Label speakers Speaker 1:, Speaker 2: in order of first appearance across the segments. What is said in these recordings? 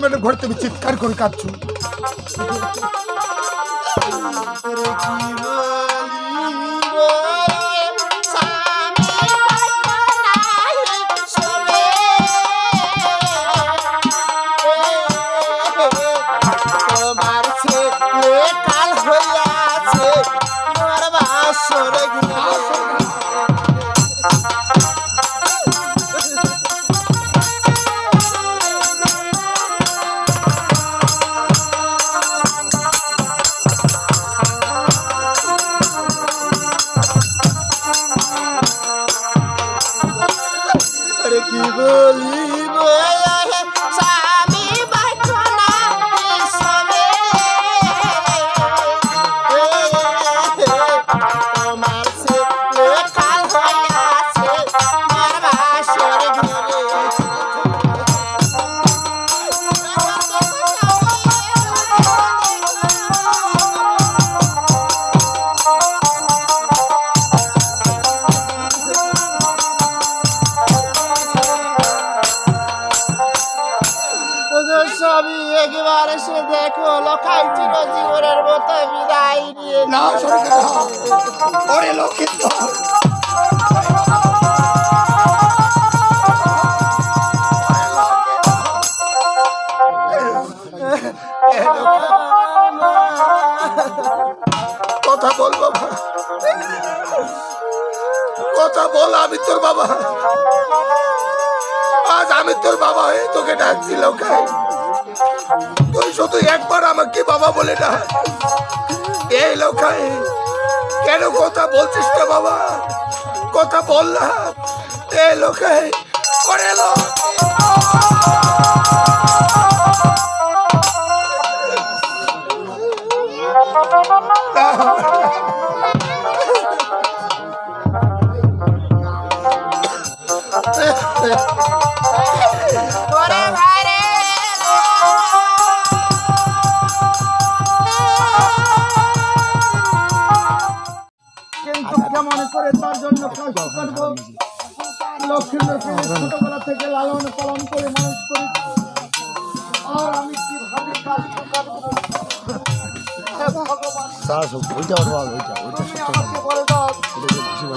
Speaker 1: Madam ঘরে তুমি চিৎকার করে কাঁদছো।
Speaker 2: তোমার ছেলে সবই একবার এসে দেখো লোকাই চির জীবনের মতো বিদায় নিয়ে
Speaker 1: না ওরে লক্ষিত কথা বল বাবা। কথা বল আমি তোর বাবা। আজ আমি তোর বাবা হয়ে তোকে ডাকছি লোকাই তুই শুধু একবার আমাকে বাবা বলে ডাক এই লোকাই, কেন কথা বলছিস না বাবা? কথা বল না। এই লোকাই করে লোক করব লক্ষ্মীকে ছোটবেলা থেকে লালন পালন করে মানুষ করি আর আমি কীভাবে কষ্ট করব?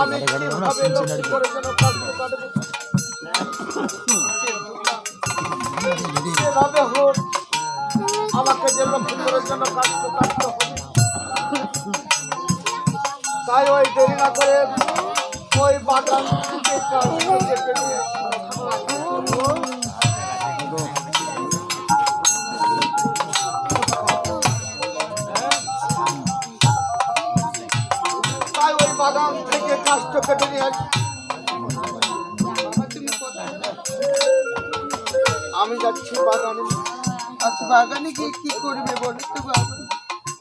Speaker 1: আমি কীভাবে লক্ষ্মী করে যেন কষ্ট কাটবো? যেভাবে হোক আমাকে যে লক্ষ্মী করে যেন কাটতে হবে। তাই ওই দেরি না করে ওই বাগান তাই ওই বাগান থেকে কাষ্ট কেটে নিয়ে আমি যাচ্ছি বাগানে।
Speaker 2: আচ্ছা বাগানে গিয়ে কি করবে বলো তো বাবা?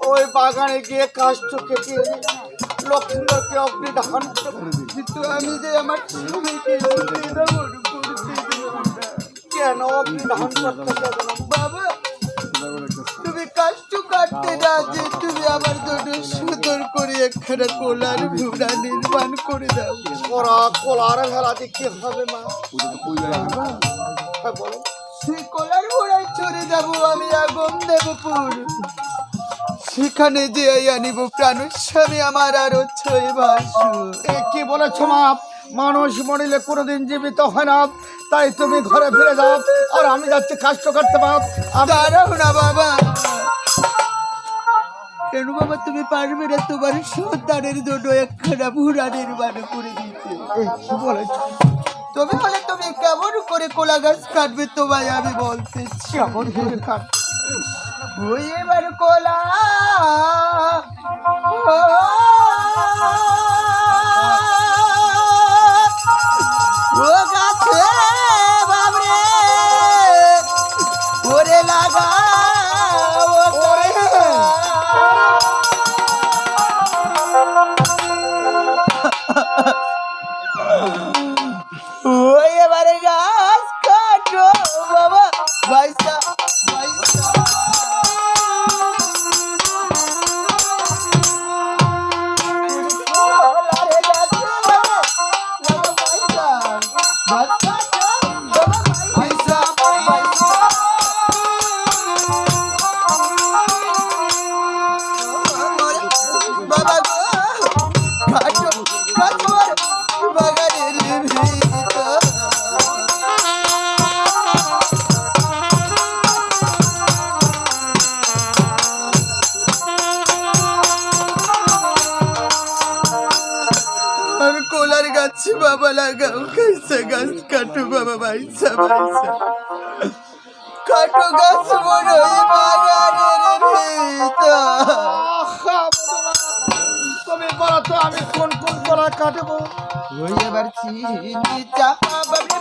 Speaker 1: ওই বাগানে গিয়ে কাষ্ট কেটে এনে লক্ষ্মীকে অগ্নি ধান
Speaker 2: কিন্তু আমি যে আমার স্বামীকে।
Speaker 1: কেন অগ্নি ধান করতে
Speaker 2: বাবা তুমি কষ্ট কাটতে না যে তুমি আমার জন্য সুন্দর করে একখানা কোলার ঘুরা নির্মাণ করে দাও।
Speaker 1: করা কলার ভেলাতে কি হবে মা? হ্যাঁ বলো।
Speaker 2: সেই কোলার ঘোড়ায় চড়ে যাব আমি আগুন দেবপুর। সেখানে যে আনিব প্রাণ স্বামী আমার আরও ছয় ভাসু
Speaker 1: কি বলেছ মা? মানুষ মরিলে কোনোদিন জীবিত হয় না। তাই তুমি ঘরে ফিরে যাও। আর আমি যাচ্ছি কাষ্ট করতে পার
Speaker 2: দাঁড়াও না বাবা। কেন বাবা তুমি পারবে না তোমার সন্তানের জন্য একখানা ভুরা নির্মাণ করে দিতে।
Speaker 1: কি বলেছ?
Speaker 2: তুমি বলে তুমি কেমন করে কোলা গাছ কাটবে তোমায় আমি বলতে
Speaker 1: কেমন করে কাট
Speaker 2: ওই এবার কোলা। ও গাছে বাবরে ওরে লাগা লাগাও कैसे গাছ কাটো বাবা বাইসা বাইসা কাটো গাছ বড় বাগানের
Speaker 3: তুমি বলো তো আমি কোন কোন কলা কাটবো?
Speaker 2: লইয়া বাড়ছি নিচা চাপা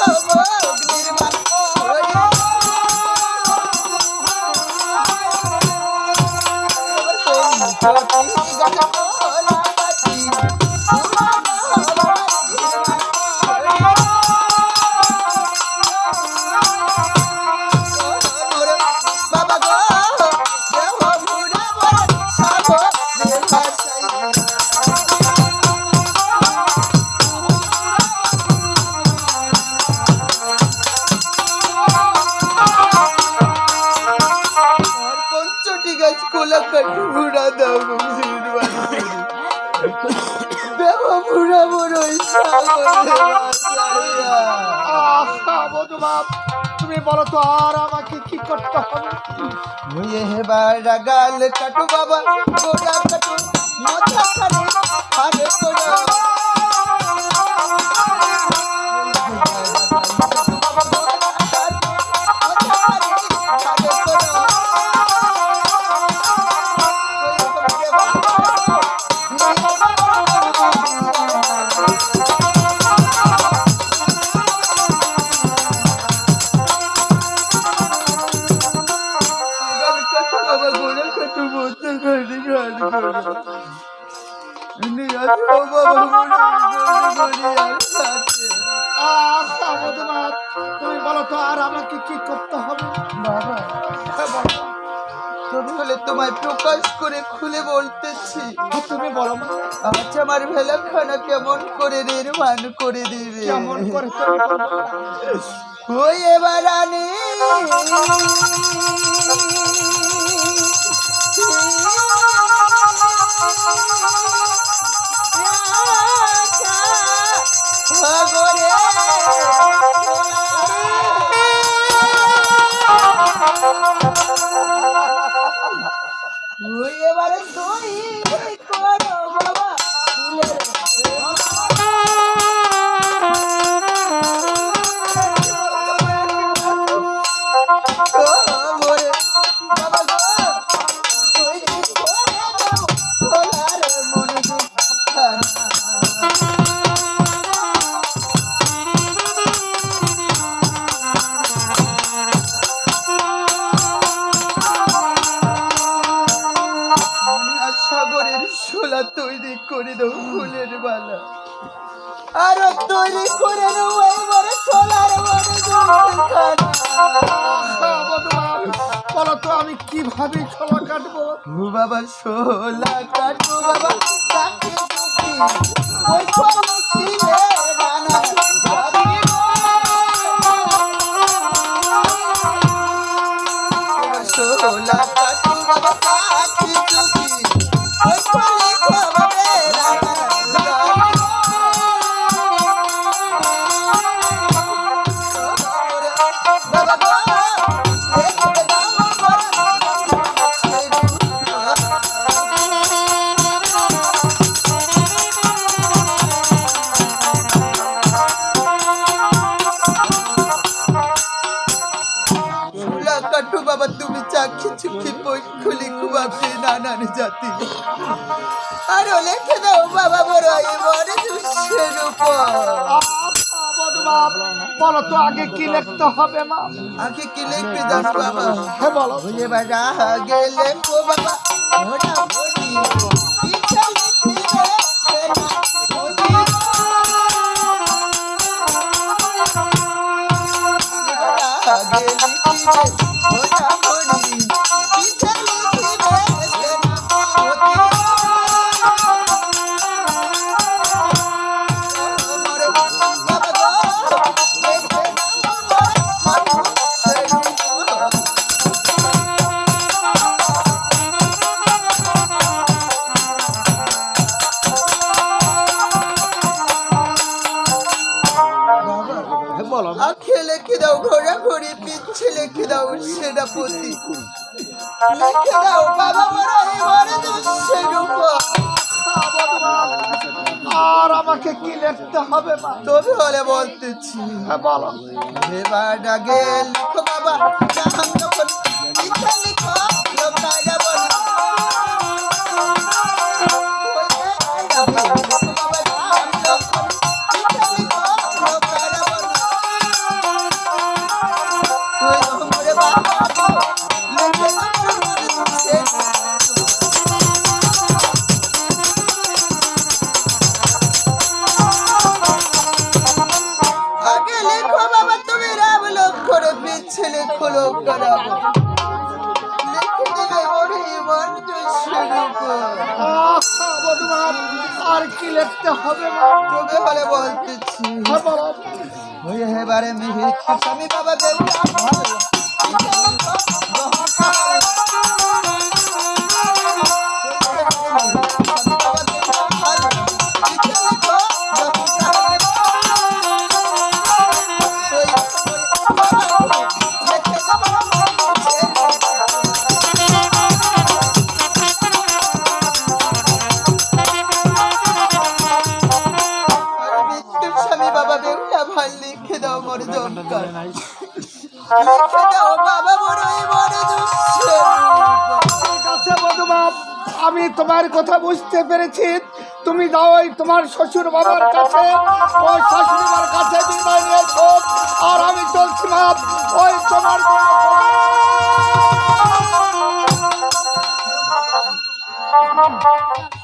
Speaker 2: পুরা হব
Speaker 3: তুমি বলো তো আর আমাকে কি করতে হবে?
Speaker 2: মুয়ে হেবার গাল কাটু বাবা
Speaker 3: তো আর আমাকে কি করতে হবে?
Speaker 2: বাবা
Speaker 3: হ্যাঁ, বলো।
Speaker 2: তবে হলে তোমায় প্রকাশ করে খুলে বলতেছি।
Speaker 3: তুমি বলো মা,
Speaker 2: আজ আমার ভেলাখানা কেমন করে নির্মাণ করে দিবে?
Speaker 3: কেমন করে
Speaker 2: ওই এবার আনি। ওই এবারে তুই করো
Speaker 3: আমি কলা কাটবো।
Speaker 2: ও বাবা শোলা কাটবো বাবা ওই কাটু বাবা তুমি চাক্ষি চুক্ষি বই খুলি খুবাবে নানান জাতি। আর লেখে দাও বাবা বড় এ বড় দুঃখের উপর।
Speaker 3: বলো তো আগে কি লিখতে হবে মা?
Speaker 2: আগে কি লিখবি দাস বাবা?
Speaker 3: হ্যাঁ বলো।
Speaker 2: ওরে বাজা গেলে কো বাবা আগে লিখিবে লিখে দাও ঘোরাঘুরি পিচ্ছে লিখে দাও সেনাপতি। লিখে দাও বাবা বড় এবারে দুঃসের
Speaker 3: আর আমাকে কি লিখতে হবে মা?
Speaker 2: তবে হলে বলতেছি।
Speaker 3: হ্যাঁ বলো।
Speaker 2: এবার আগে লিখো বাবা নাম
Speaker 3: আর কি লিখতে হবে
Speaker 2: তবে হলে বলতেছি।
Speaker 3: হ্যাঁ
Speaker 2: হয়ে এবারে মিহির খাসামি বাবা দেউতা দরকার। বাবা বড়ই বড়
Speaker 3: আমি তোমার কথা বুঝতে পেরেছি। তুমি যাও তোমার শ্বশুর বাবার কাছে। ওই শাশুড়ি মার কাছে বিদায় নিয়েছো আর আমি চলছি বাপ ওই তোমার